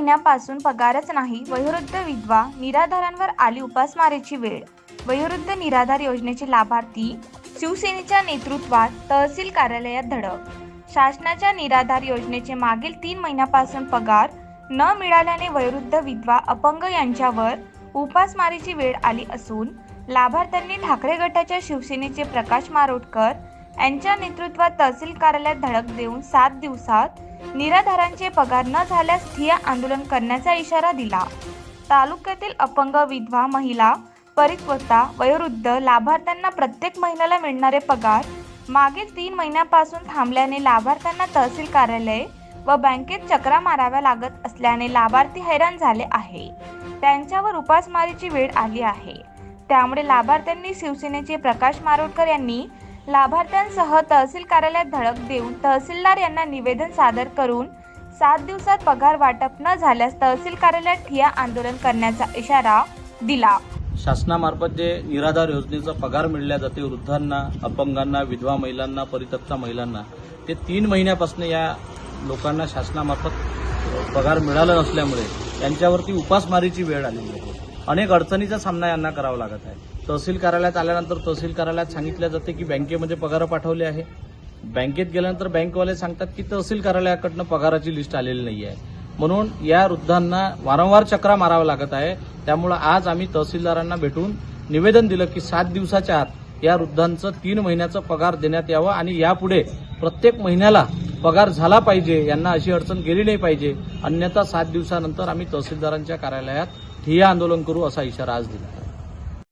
महिन्यापासून पगारच नाही वयोवृद्ध विधवा निराधारांवर आली उपासमारीची वेळ. वयोवृद्ध निराधार योजनेचे लाभार्थी शिवसेनेच्या नेतृत्वात तहसील कार्यालयात धडक. शासनाच्या निराधार योजनेचे मागील तीन महिन्यापासून पगार न मिळाल्याने वयोवृद्ध विधवा अपंग यांच्यावर उपासमारीची वेळ आली असून लाभार्थ्यांनी ठाकरे गटाच्या शिवसेनेचे प्रकाश मारोटकर यांच्या नेतृत्वात तहसील कार्यालयात धडक देऊन सात दिवसात निराधारांचे पगार न झाल्यास ठिया आंदोलन करण्याचा इशारा दिला. तालुक्यातील अपंग विधवा महिला परिपक्वता वयोवृद्ध लाभार्थ्यांना प्रत्येक महिन्याला मिळणारे पगार मागील तीन महिन्यापासून थांबल्याने लाभार्थ्यांना तहसील कार्यालय व बँकेत चक्रा माराव्या लागत असल्याने लाभार्थी हैराण झाले आहे. त्यांच्यावर उपासमारीची वेळ आली आहे. त्यामुळे लाभार्थ्यांनी शिवसेनेचे प्रकाश मारोडकर यांनी लाभार्थ्यांसह तहसील कार्यालयात धडक देऊन तहसीलदार यांना निवेदन सादर करून सात दिवसात पगार वाटप न झाल्यास तहसील कार्यालयात ठिया आंदोलन करण्याचा इशारा दिला. शासनामार्फत जे निराधार योजनेचा पगार मिळल्या जाते वृद्धांना अपंगांना विधवा महिलांना परित्यक्ता महिलांना ते तीन महिन्यापासून या लोकांना शासनामार्फत पगार मिळाला नसल्यामुळे यांच्यावरती उपासमारीची वेळ आलेली आहे. अनेक अडचणीचा सामना यांना करावा लागत आहे. तहसील कार्यालयात आल्यानंतर तहसील कार्यालयात सांगितलं जाते की बँकेमध्ये पगार पाठवले आहे. बँकेत गेल्यानंतर बँकवाले सांगतात की तहसील कार्यालयाकडनं पगाराची लिस्ट आलेली नाही आहे म्हणून या वृद्धांना वारंवार चक्रा मारावा लागत आहे. त्यामुळं आज आम्ही तहसीलदारांना भेटून निवेदन दिलं की सात दिवसाच्या आत या वृद्धांचं तीन महिन्याचं पगार देण्यात यावं आणि यापुढे प्रत्येक महिन्याला पगार झाला पाहिजे यांना अशी अडचण गेली नाही पाहिजे. अन्यथा सात दिवसानंतर आम्ही तहसीलदारांच्या कार्यालयात ठिय्या आंदोलन करू असा इशारा आज दिला.